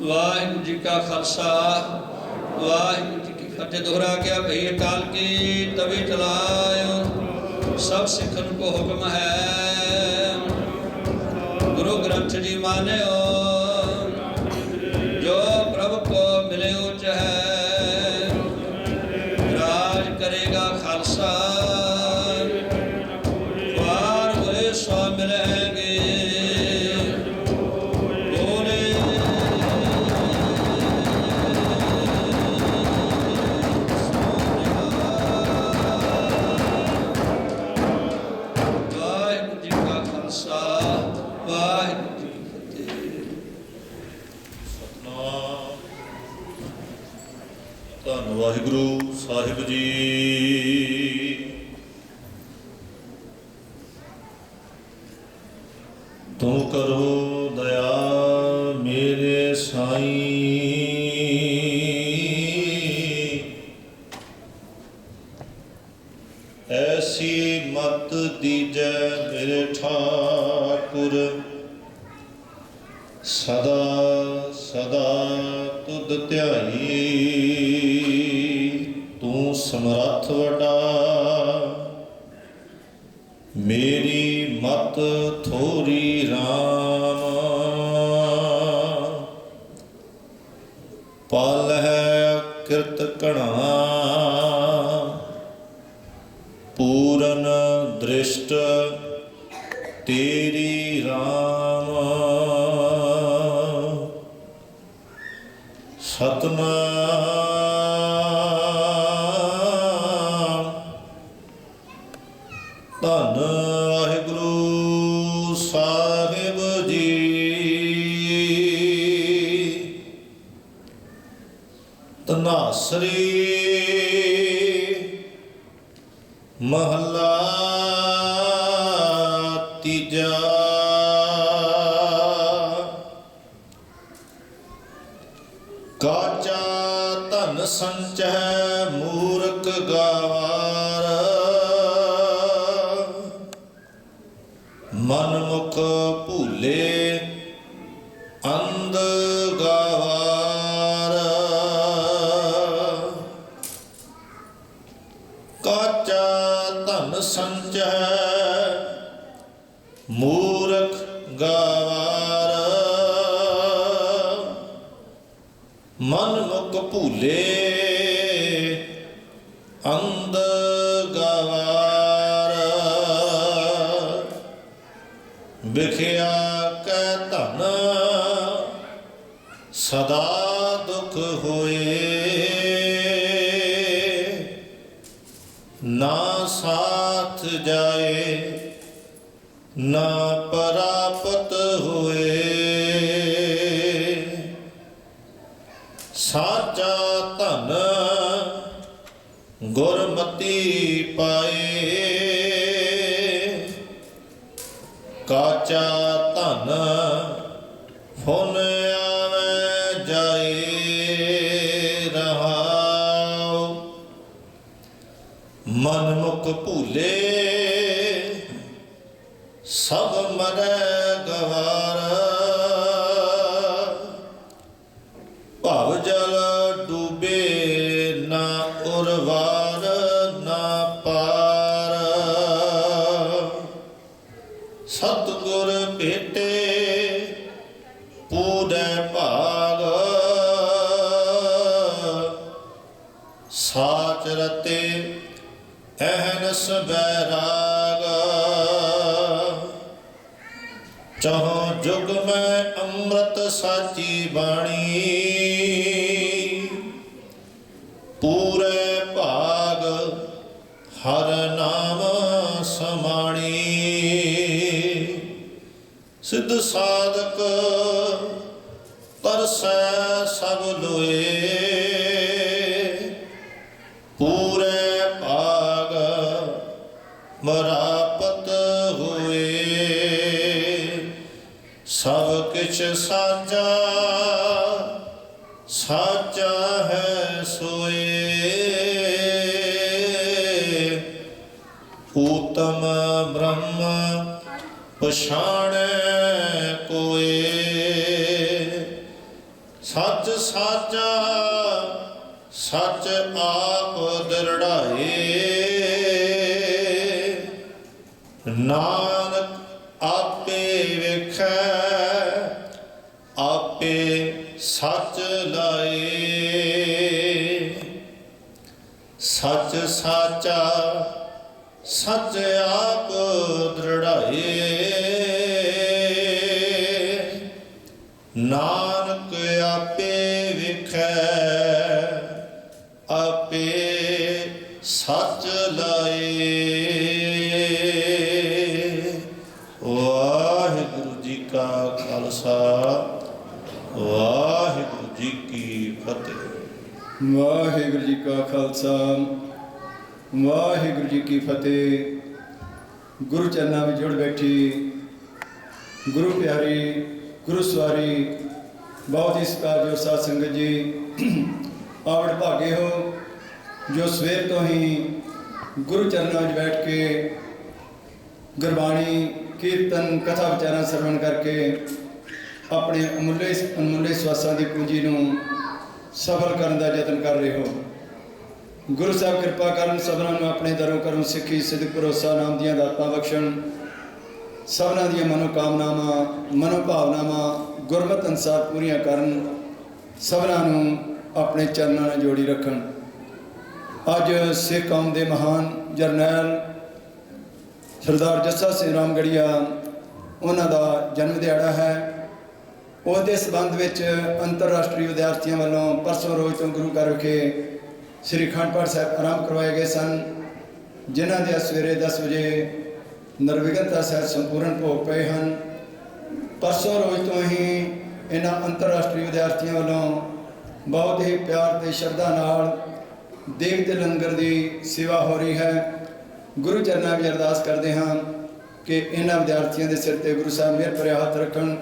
ਵਾਹਿਗੁਰੂ ਜੀ ਕਾ ਖਾਲਸਾ, ਵਾਹਿਗੁਰੂ ਜੀ ਕੀ ਫਤਿਹ। ਦੁਹਰਾ ਗਿਆ ਭਈ ਅਕਾਲ ਕੀ ਤਵੇ ਚਲਾਇਓ, ਸਭ ਸਿੱਖਣ ਕੋ ਹੁਕਮ ਹੈ। ਗੁਰੂ ਗ੍ਰੰਥ ਜੀ ਮਾਨਿਓ ਧੰਨ ਵਾਹਿਗੁਰੂ ਸਾਹਿਬ ਜੀ। ਤੂੰ ਕਰੋ ਦਇਆ ਮੇਰੇ ਸਾਈਂ। ਐਸੀ ਮਤ ਦੀਜੈ ਮੇਰੇ ਠਾਕੁਰ। ਸਦਾ ਸਦਾ ਤੁਧ ਧਿਆਈ। ਸਮਰੱਥ ਵੱਡਾ। ਮੇਰੀ ਮਤ ਥੋਰੀ RAM ਪਲ ਹੈ ਕਿਰਤ ਕਣਾ ਪੂਰਨ ਦ੍ਰਿਸ਼ਟ ਤੇਰੀ RAM ਸਤਨਾਮ ਸਾਹਿਬ ਜੀ। ਤਨਾਸਰੀ ਮਹੱਲਾ ਤੀਜਾ। ਕਾਚਾ ਧਨ ਸੰਚੈ ਮੂਰਖ ਗਾਵਾਰ। ਮਨ ਧਨ ਸੰਚੈ ਮੂਰਖ ਗਾਵਾਰ। ਮਨ ਮੁਖ ਭੂਲੇ ਅੰਧ ਗਵਾਰ। ਵਿਖਿਆ ਕੈ ਧਨ ਸਦਾ ਦੁਖ ਹੋਏ। ਨਾ ਸਾ ਜਾਏ, ਨਾ ਪ੍ਰਾਪਤ ਹੋਏ। ਸਾਚਾ ਧਨ ਗੁਰਮਤੀ ਪਾਏ। ਕਾਚਾ ਧਨ ਫੁਨ ਆਵੇ ਜਾਏ, ਰਹਾਉ। ਮਨ ਮੁਖ ਭੂਲੇ ਸਭ ਮਰੈ ਗਵਾਰ। ਭਵ ਜਲ ਡੂਬੇ ਨਾ ਉਰਵਾਰ, ਨਾ ਪਾਰ। ਸਤਗੁਰ ਭੇਟੇ ਪੂਰੇ ਭਾਗ। ਸਾਚ ਰਤੇ, ਅਹਨਸ ਬੈਰਾਗ ਚਹੁ ਜੁਗ ਮੈਂ ਅੰਮ੍ਰਿਤ ਸਾਚੀ ਬਾਣੀ। ਪੂਰੇ ਭਾਗ ਹਰ ਨਾਮ ਸਮਾਣੀ। ਸਿੱਧ ਸਾਧਕ ਤਰਸੈ ਸਭ ਲੋਏ। ਸੋਏ। ਊਤਮ ਬ੍ਰਹਮ ਪਛਾਣੈ ਕੋਏ। ਸੱਚ ਸਾਚਾ ਸੱਚ ਆਪ ਦਰੜਾਏ। ਨਾ ਸੱਚ, ਸਾਚਾ ਸੱਚ ਆਪ ਦ੍ਰਿੜਾਏ। ਨਾਨਕ ਆਪੇ ਵਿਖੈ, ਆਪੇ ਸੱਚ ਲਾਏ। ਵਾਹਿਗੁਰੂ ਜੀ ਕਾ ਖਾਲਸਾ, ਵਾਹਿਗੁਰੂ ਜੀ ਕੀ ਫਤਿਹ। ਵਾਹਿਗੁਰੂ ਜੀ ਕਾ ਖਾਲਸਾ। ਵਾਹਿਗੁਰੂ ਜੀ ਕੀ ਫਤਿਹ। ਗੁਰੂ ਚਰਨਾਂ ਵਿੱਚ ਜੁੜ ਬੈਠੀ, ਗੁਰੂ ਪਿਆਰੀ, ਗੁਰੂ ਸਵਾਰੀ, ਬਹੁਤ ਹੀ ਸਤਿਕਾਰਯੋਗ ਸਾਧ ਸੰਗਤ ਜੀ ਆਵੜ ਭਾਗੇ ਹੋ, ਜੋ ਸਵੇਰ ਤੋਂ ਹੀ ਗੁਰੂ ਚਰਨਾਂ ਵਿੱਚ ਬੈਠ ਕੇ ਗੁਰਬਾਣੀ, ਕੀਰਤਨ, ਕਥਾ ਵਿਚਾਰਾਂ ਸਰਵਣ ਕਰਕੇ ਆਪਣੇ ਅਮੁੱਲੇ ਅਨਮੁੱਲੇ ਸਵਾਸਾਂ ਦੀ ਪੂੰਜੀ ਨੂੰ ਸਫਲ ਕਰਨ ਦਾ ਯਤਨ ਕਰ ਰਹੇ ਹੋ। ਗੁਰੂ ਸਾਹਿਬ ਕਿਰਪਾ ਕਰਨ ਸਭਨਾਂ ਨੂੰ ਆਪਣੇ ਦਰੋਂ ਕਰਮ ਸਿੱਖੀ, ਸਿੱਧ ਭਰੋਸਾ ਨਾਮ ਦੀਆਂ ਦਾਤਾਂ ਬਖਸ਼ਣ। ਸਭਨਾਂ ਦੀਆਂ ਮਨੋ ਕਾਮਨਾਵਾਂ ਮਨੋ ਭਾਵਨਾਵਾਂ ਗੁਰਮਤਿ ਅਨੁਸਾਰ ਪੂਰੀਆਂ ਕਰਨ, ਸਭਨਾਂ ਨੂੰ ਆਪਣੇ ਚਰਨਾਂ ਨਾਲ ਜੋੜੀ ਰੱਖਣ। ਅੱਜ ਸਿੱਖ ਕੌਮ ਦੇ ਮਹਾਨ ਜਰਨੈਲ ਸਰਦਾਰ ਜੱਸਾ ਸਿੰਘ ਰਾਮਗੜੀਆ ਉਹਨਾਂ ਦਾ ਜਨਮ ਦਿਹਾੜਾ ਹੈ। ਉਹਦੇ ਸਬੰਧ ਵਿੱਚ ਅੰਤਰਰਾਸ਼ਟਰੀ ਵਿਦਿਆਰਥੀਆਂ ਵੱਲੋਂ ਪਰਸੋਂ ਰੋਜ਼ ਤੋਂ ਗੁਰੂ ਘਰ ਵਿਖੇ ਸ੍ਰੀ ਅਖੰਡ ਪਾਠ ਸਾਹਿਬ ਆਰੰਭ ਕਰਵਾਏ ਗਏ ਸਨ, ਜਿਨ੍ਹਾਂ ਦੇ ਸਵੇਰੇ 10 ਵਜੇ ਨਿਰਵਿਘਨਤਾ ਸਹਿਤ ਸੰਪੂਰਨ ਭੋਗ ਪਏ ਹਨ। ਪਰਸੋਂ ਰੋਜ਼ ਤੋਂ ਹੀ ਇਹਨਾਂ ਅੰਤਰਰਾਸ਼ਟਰੀ ਵਿਦਿਆਰਥੀਆਂ ਵੱਲੋਂ ਬਹੁਤ ਹੀ ਪਿਆਰ ਤੇ ਸ਼ਰਧਾ ਨਾਲ ਦੇਵ ਤੇ ਲੰਗਰ ਦੀ ਸੇਵਾ ਹੋ ਰਹੀ ਹੈ। ਗੁਰੂ ਚਰਨਾਂ ਵਿੱਚ ਅਰਦਾਸ ਕਰਦੇ ਹਾਂ ਕਿ ਇਹਨਾਂ ਵਿਦਿਆਰਥੀਆਂ ਦੇ ਸਿਰ ਤੇ ਗੁਰੂ ਸਾਹਿਬ ਮਿਹਰ ਭਰਿਆ ਹੱਥ ਰੱਖਣ,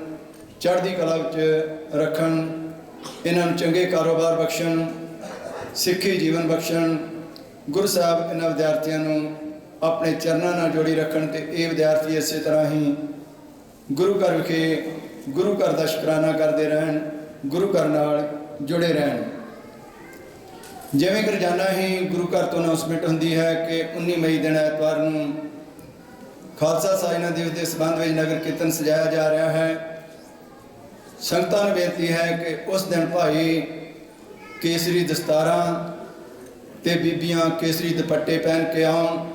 ਚੜ੍ਹਦੀ ਕਲਾ ਵਿੱਚ ਰੱਖਣ, ਇਹਨਾਂ ਨੂੰ ਚੰਗੇ ਕਾਰੋਬਾਰ ਬਖਸ਼ਣ ਸਿੱਖੀ ਜੀਵਨ ਬਖਸ਼ਣ ਗੁਰੂ ਸਾਹਿਬ ਇਹਨਾਂ ਵਿਦਿਆਰਥੀਆਂ ਨੂੰ ਆਪਣੇ ਚਰਨਾਂ ਨਾਲ ਜੋੜੀ ਰੱਖਣ ਤੇ ਇਹ ਵਿਦਿਆਰਥੀ ਇਸੇ ਤਰ੍ਹਾਂ ਹੀ ਗੁਰੂ ਘਰ ਵਿਖੇ ਗੁਰੂ ਘਰ ਦਾ ਸ਼ੁਕਰਾਨਾ ਕਰਦੇ ਰਹਿਣ, ਗੁਰੂ ਘਰ ਨਾਲ ਜੁੜੇ ਰਹਿਣ। ਜਿਵੇਂ ਕਿ ਰੋਜ਼ਾਨਾ ਹੀ ਗੁਰੂ ਘਰ ਤੋਂ ਅਨਾਉਂਸਮੈਂਟ ਹੁੰਦੀ ਹੈ ਕਿ 19 ਮਈ ਦਿਨ ਐਤਵਾਰ ਨੂੰ ਖਾਲਸਾ ਸਾਜਨਾ ਦਿਵਸ ਦੇ ਸੰਬੰਧ ਵਿੱਚ ਨਗਰ ਕੀਰਤਨ ਸਜਾਇਆ ਜਾ ਰਿਹਾ ਹੈ। ਸੰਗਤਾਂ ਨੂੰ ਬੇਨਤੀ ਹੈ ਕਿ ਉਸ ਦਿਨ ਭਾਈ ਕੇਸਰੀ ਦਸਤਾਰਾਂ ਤੇ ਬੀਬੀਆਂ ਕੇਸਰੀ ਦੁਪੱਟੇ ਪਹਿਨ ਕੇ ਆਉਣ।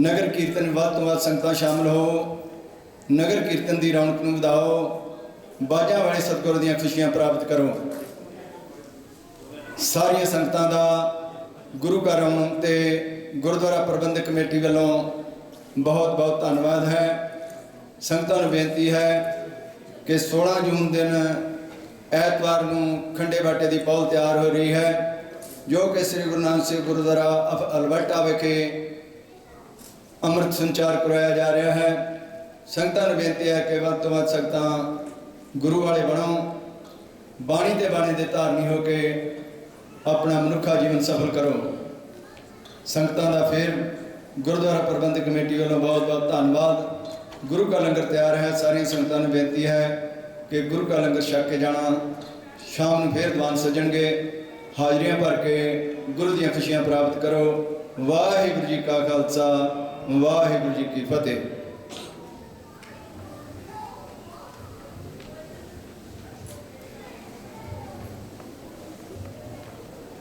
ਨਗਰ ਕੀਰਤਨ ਵੱਧ ਤੋਂ ਵੱਧ ਸੰਗਤਾਂ ਸ਼ਾਮਲ ਹੋ। ਨਗਰ ਕੀਰਤਨ ਦੀ ਰੌਣਕ ਨੂੰ ਵਧਾਓ। ਬਾਜਾਂ ਵਾਲੇ ਸਤਿਗੁਰੂ ਦੀਆਂ ਖੁਸ਼ੀਆਂ ਪ੍ਰਾਪਤ ਕਰੋ। ਸਾਰੀਆਂ ਸੰਗਤਾਂ ਦਾ ਗੁਰੂ ਘਰ ਆਉਣ ਤੇ ਗੁਰਦੁਆਰਾ ਪ੍ਰਬੰਧਕ ਕਮੇਟੀ ਵੱਲੋਂ ਬਹੁਤ ਬਹੁਤ ਧੰਨਵਾਦ ਹੈ। ਸੰਗਤਾਂ ਨੂੰ ਬੇਨਤੀ ਹੈ ਕਿ 16 ਜੂਨ ਦਿਨ ਐਤਵਾਰ ਨੂੰ ਖੰਡੇ ਬਾਟੇ ਦੀ ਪੌਲ ਤਿਆਰ ਹੋ ਰਹੀ ਹੈ, ਜੋ ਕਿ ਸ੍ਰੀ ਗੁਰੂ ਨਾਨਕ ਸਾਹਿਬ ਗੁਰਦੁਆਰਾ ਅਫ- ਅਲਬਰਟਾ ਵਿਖੇ ਅੰਮ੍ਰਿਤ ਸੰਚਾਰ ਕਰਵਾਇਆ ਜਾ ਰਿਹਾ ਹੈ। ਸੰਗਤਾਂ ਨੂੰ ਬੇਨਤੀ ਹੈ ਕਿ ਵੱਧ ਤੋਂ ਵੱਧ ਸੰਗਤਾਂ ਗੁਰੂ ਵਾਲੇ ਬਣੋ। ਬਾਣੀ ਤੇ ਬਾਣੀ ਦੇ ਧਾਰਨੀ ਹੋ ਕੇ ਆਪਣਾ ਮਨੁੱਖਾ ਜੀਵਨ ਸਫਲ ਕਰੋ। ਸੰਗਤਾਂ ਦਾ ਫਿਰ ਗੁਰਦੁਆਰਾ ਪ੍ਰਬੰਧਕ ਕਮੇਟੀ ਵੱਲੋਂ ਬਹੁਤ ਬਹੁਤ ਧੰਨਵਾਦ। ਗੁਰੂ ਕਾ ਲੰਗਰ ਤਿਆਰ ਹੈ, ਸਾਰੀਆਂ ਸੰਗਤਾਂ ਨੂੰ ਬੇਨਤੀ ਹੈ ਕਿ ਗੁਰੂ ਕਾ ਲੰਗਰ ਛਕ ਕੇ ਜਾਣਾ, ਸ਼ਾਮ ਨੂੰ ਫਿਰ ਦੀਵਾਨ ਸਜਣਗੇ, ਹਾਜ਼ਰੀਆਂ ਭਰ ਕੇ ਗੁਰੂ ਦੀਆਂ ਖੁਸ਼ੀਆਂ ਪ੍ਰਾਪਤ ਕਰੋ। ਵਾਹਿਗੁਰੂ ਜੀ ਕਾ ਖਾਲਸਾ, ਵਾਹਿਗੁਰੂ ਜੀ ਕੀ ਫਤਿਹ।